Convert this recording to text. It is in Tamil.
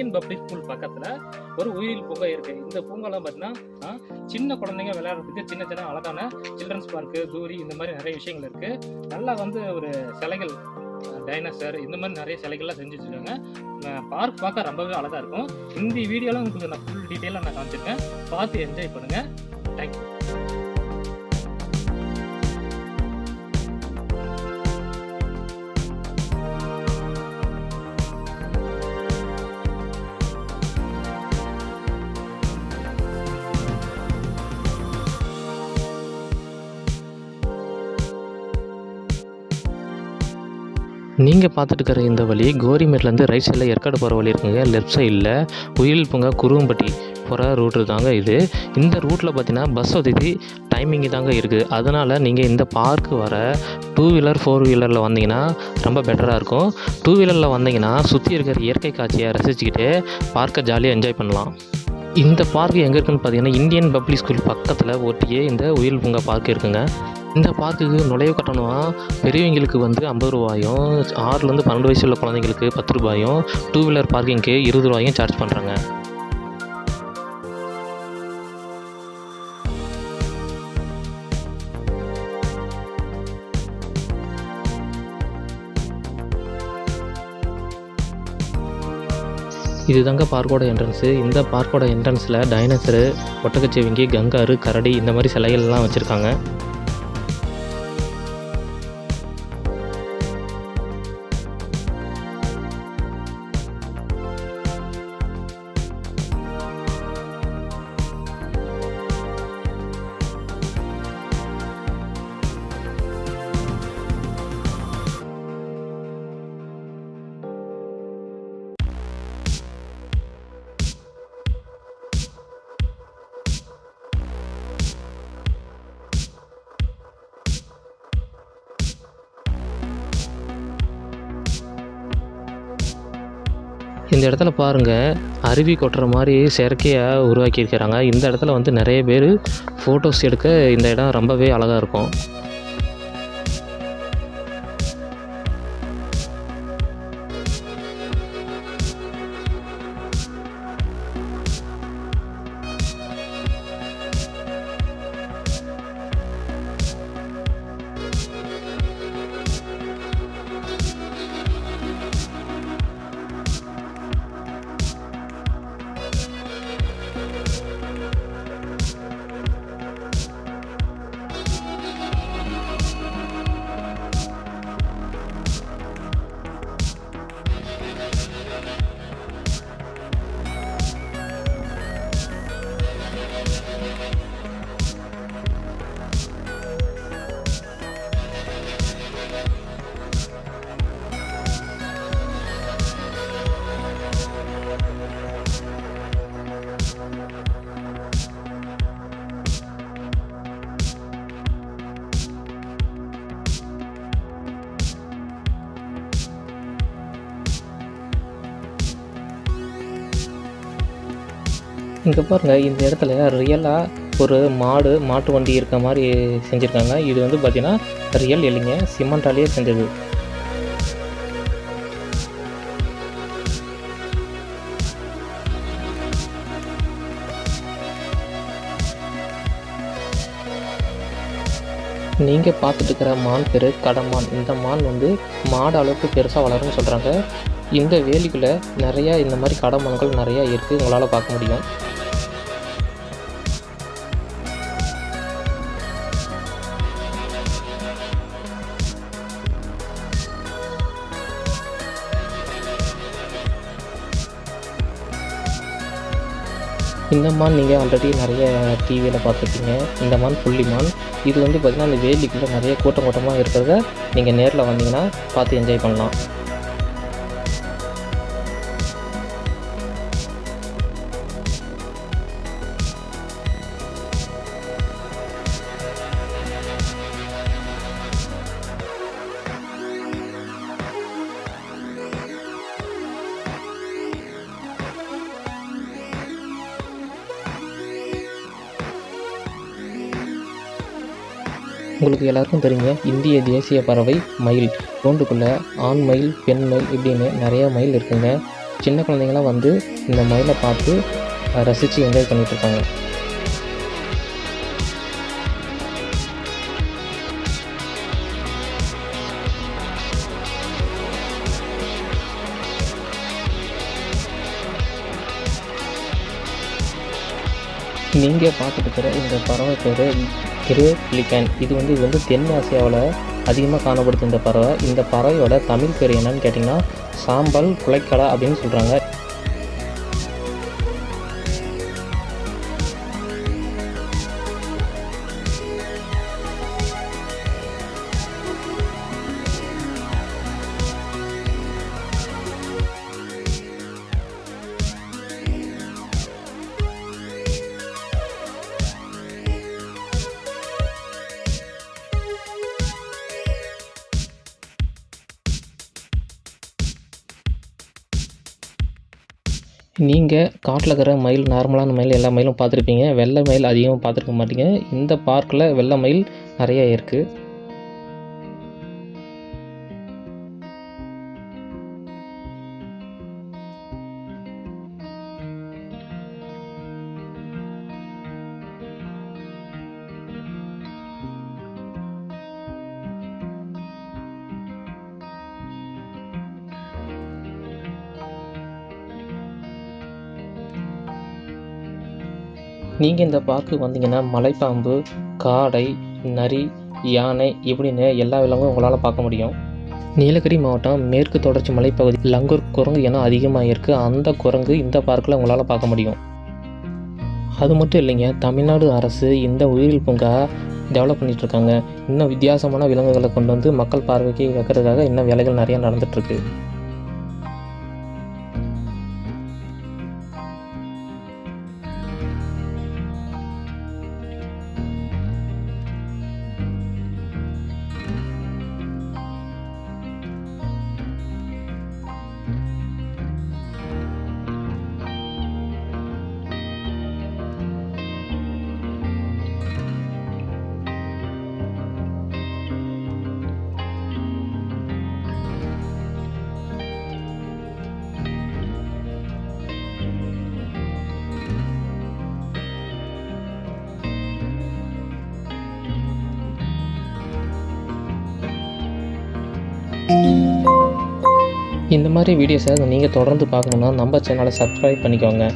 இந்தியன் பப்ளிக் ஸ்கூல் பக்கத்துல ஒரு உயிரியல் பூங்கா இருக்கு. இந்த பூங்காலாம் பார்த்தீங்கன்னா சின்ன குழந்தைங்க விளையாடுறதுக்கு சின்ன சின்ன அழகான சில்ட்ரன்ஸ் பார்க்கு தூரி இந்த மாதிரி நிறைய விஷயங்கள் இருக்கு. நல்லா வந்து ஒரு சிலைகள் டைனோசர் இந்த மாதிரி நிறைய சிலைகள்லாம் செஞ்சு வச்சுருக்காங்க. பார்க் பார்க்க ரொம்பவே அழகாக இருக்கும். இந்த வீடியோலாம் உங்களுக்கு நான் ஃபுல் டீட்டெயிலாக நான் காமிச்சிருக்கேன். பார்த்து என்ஜாய் பண்ணுங்கள் தேங்க்யூ நீங்கள் பார்த்துட்டு இருக்கிற இந்த வழி கோரிமேட்லேருந்து ரைட் சைடில் ஏற்காடு போகிற வழி இருக்குங்க. லெஃப்ட் சைடில் உயில் பூங்கா குருவம்பட்டி போகிற ரூட்டு தாங்க இது. இந்த ரூட்டில் பார்த்தீங்கன்னா பஸ் வசதி டைமிங் தாங்க இருக்குது அதனால் நீங்கள் இந்த பார்க்கு வர டூ வீலர் ஃபோர் வீலரில் வந்தீங்கன்னா ரொம்ப பெட்டராக இருக்கும். டூ வீலரில் வந்தீங்கன்னா சுற்றி இருக்கிற இயற்கை காட்சியை ரசிச்சுக்கிட்டு பார்க்கை ஜாலியாக என்ஜாய் பண்ணலாம். இந்த பார்க் எங்கே இருக்குன்னு பார்த்தீங்கன்னா இந்தியன் பப்ளிக் ஸ்கூல் பக்கத்தில் ஒட்டியே இந்த உயில் பூங்கா பார்க் இருக்குங்க. இந்த பார்க்குக்கு நுழைவு கட்டணம்? பெரியவங்களுக்கு வந்து ஐம்பது ரூபாயும் ஆறுலேருந்து பன்னெண்டு வயசு உள்ள குழந்தைங்களுக்கு பத்து ரூபாயும் டூ வீலர் பார்க்கிங்க்கு இருபது ரூபாயும் சார்ஜ் பண்ணுறாங்க இதுதாங்க பார்க்கோட என்ட்ரன்ஸு இந்த பார்க்கோட என்ட்ரன்ஸில் டைனோசரு ஒட்டகச்சிவிங்கி கங்காரு கரடி இந்த மாதிரி சிலைகள்லாம் வச்சுருக்காங்க. இந்த இடத்துல பாருங்கள் அருவி கொட்டுற மாதிரி செயற்கையாக உருவாக்கியிருக்கிறாங்க. இந்த இடத்துல வந்து நிறைய பேர் ஃபோட்டோஸ் எடுக்க இந்த இடம் ரொம்பவே அழகாக இருக்கும். இங்கே பாருங்கள் இந்த இடத்துல ரியலாக ஒரு மாடு மாட்டு வண்டி இருக்க மாதிரி செஞ்சுருக்காங்க. இது வந்து பார்த்திங்கன்னா ரியல் இல்லைங்க சிமெண்டாலேயே செஞ்சது. நீங்கள் பார்த்துட்டு இருக்கிற மான் பேர் கடமான் இந்த மான் வந்து மாடு அளவுக்கு பெருசாக வளரும்னு சொல்கிறாங்க இந்த வேலிக்குள்ளே நிறையா இந்த மாதிரி கடமான்கள் நிறையா இருக்குது உங்களால் பார்க்க முடியும். இந்த மான் நீங்கள் ஆல்ரெடி நிறைய டிவியில் பார்த்துருப்பீங்க. இந்த மான் புள்ளி மான். இது வந்து பார்த்திங்கன்னா அந்த வேலிக்குள்ளே நிறைய கூட்டம் கூட்டமாக இருக்கிறத நீங்கள் நேரில் வந்தீங்கன்னா பார்த்து என்ஜாய் பண்ணலாம். உங்களுக்கு எல்லாருக்கும் தெரியுங்க இந்திய தேசிய பறவை மயில். கூண்டுக்குள்ளே ஆண் மயில் பெண் மயில் இப்படின்னு நிறைய மயில் இருக்குங்க. சின்ன குழந்தைங்களாம் வந்து இந்த மயிலை பார்த்து ரசித்து என்ஜாய் பண்ணிகிட்ருக்காங்க நீங்கள் பார்த்துட்டு இந்த பறவை பேர் கிரே பிளிக்கன் இது வந்து இது வந்து தென் ஆசியாவில் அதிகமாக காணப்படுது இந்த பறவை. இந்த பறவையோட தமிழ் பேர் என்னன்னு கேட்டிங்கன்னா சாம்பல் குலைக்கடா அப்படின்னு சொல்கிறாங்க நீங்கள் காட்டில் இருக்கிற மயில் நார்மலான மயில் எல்லா மயிலும் பார்த்துருப்பீங்க. வெள்ளை மயில் அதிகமாக பார்த்துருக்க மாட்டீங்க. இந்த பார்க்கில் வெள்ளை மயில் நிறைய இருக்குது நீங்கள் இந்த பார்க்கு வந்தீங்கன்னா மலைப்பாம்பு காடை நரி யானை இப்படின்னு எல்லா விலங்கும் உங்களால் பார்க்க முடியும். நீலகிரி மாவட்டம் மேற்கு தொடர்ச்சி மலைப்பகுதி லங்கூர் குரங்கு என அதிகமாக இருக்குது அந்த குரங்கு இந்த பார்க்கில் உங்களால் பார்க்க முடியும். அது மட்டும் இல்லைங்க தமிழ்நாடு அரசு இந்த உயிரியல் பூங்கா டெவலப் பண்ணிகிட்ருக்காங்க இன்னும் வித்தியாசமான விலங்குகளை கொண்டு வந்து மக்கள் பார்வைக்கு வைக்கிறதுக்காக இன்னும் வேலைகள் நிறையா நடந்துகிட்ருக்கு இந்த மாதிரி வீடியோஸை நீங்கள் தொடர்ந்து பார்க்கணுன்னா நம்ம சேனலை சப்ஸ்கிரைப் பண்ணிக்கோங்க.